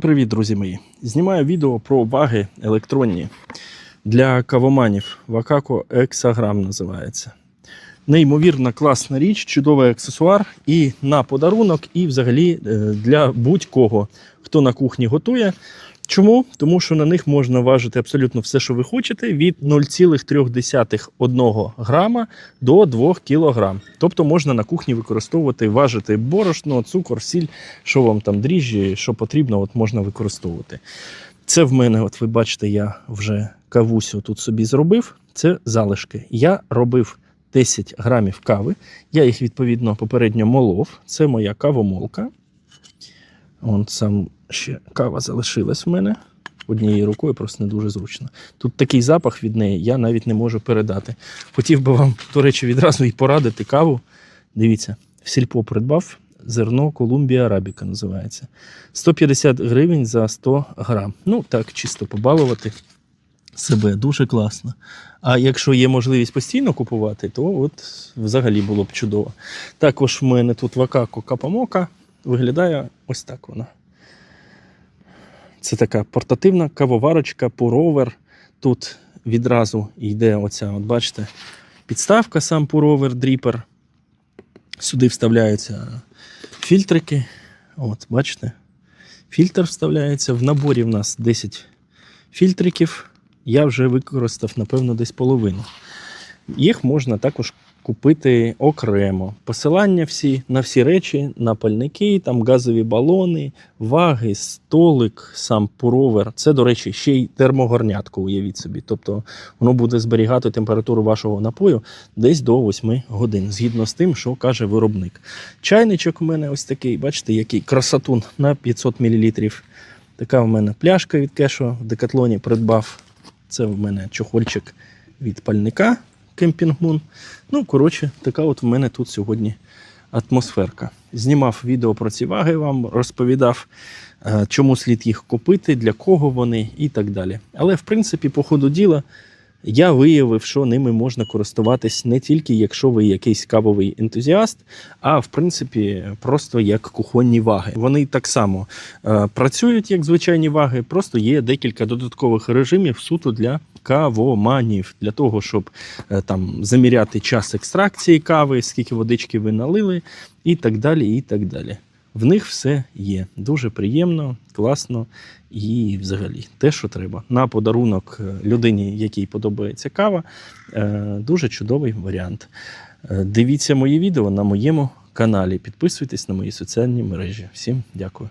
Привіт, друзі мої! Знімаю відео про ваги електронні для кавоманів. Вакако Ексаграм називається. Неймовірно класна річ, чудовий аксесуар і на подарунок, і взагалі е, для будь-кого, хто на кухні готує. Чому? Тому що на них можна важити абсолютно все, що ви хочете, від 0,3 грама до 2 кг. Тобто можна на кухні використовувати, важити борошно, цукор, сіль, що вам там дріжджі, що потрібно, от можна використовувати. Це в мене, от ви бачите, я вже кавусю тут собі зробив. Це залишки. Я робив 10 грамів кави. Я їх відповідно попередньо молов. Це моя кавомолка. Вон сам ще кава залишилась в мене. Однією рукою просто не дуже зручно. Тут такий запах від неї, я навіть не можу передати. Хотів би вам, до речі, відразу і порадити каву. Дивіться, в сільпо придбав зерно Колумбія Арабіка називається. 150 гривень за 100 грам. Ну, так, чисто побалувати себе дуже класно. А якщо є можливість постійно купувати, то от взагалі було б чудово. Також в мене тут вакако капамока. Виглядає ось так вона. Це така портативна кавоварочка, пуровер. Тут відразу йде оця, от бачите, підставка, сам пуровер, дріпер. Сюди вставляються фільтрики. От, бачите? Фільтр вставляється. В наборі в нас 10 фільтриків. Я вже використав, напевно, десь половину. Їх можна також купити окремо. Посилання всі на всі речі, на пальники, там газові балони, ваги, столик, сам пуровер. Це, до речі, ще й термогорнятко, уявіть собі. Тобто воно буде зберігати температуру вашого напою десь до 8 годин, згідно з тим, що каже виробник. Чайничок у мене ось такий, бачите, який красотун на 500 мл. Така в мене пляшка від кешу в декатлоні придбав. Це в мене чохольчик від пальника Кемпінгмун. Ну, коротше, така от в мене тут сьогодні атмосферка. Знімав відео про ці ваги, вам розповідав, е, чому слід їх купити, для кого вони і так далі. Але, в принципі, по ходу діла я виявив, що ними можна користуватись не тільки якщо ви якийсь кавовий ентузіаст, а в принципі просто як кухонні ваги. Вони так само е, працюють як звичайні ваги, просто є декілька додаткових режимів суто для кавоманів, для того, щоб е, там заміряти час екстракції кави, скільки водички ви налили, і так далі. і так далі. В них все є. Дуже приємно, класно і взагалі те, що треба. На подарунок е, людині, якій подобається кава, е, дуже чудовий варіант. Дивіться мої відео на моєму каналі. Підписуйтесь на мої соціальні мережі. Всім дякую.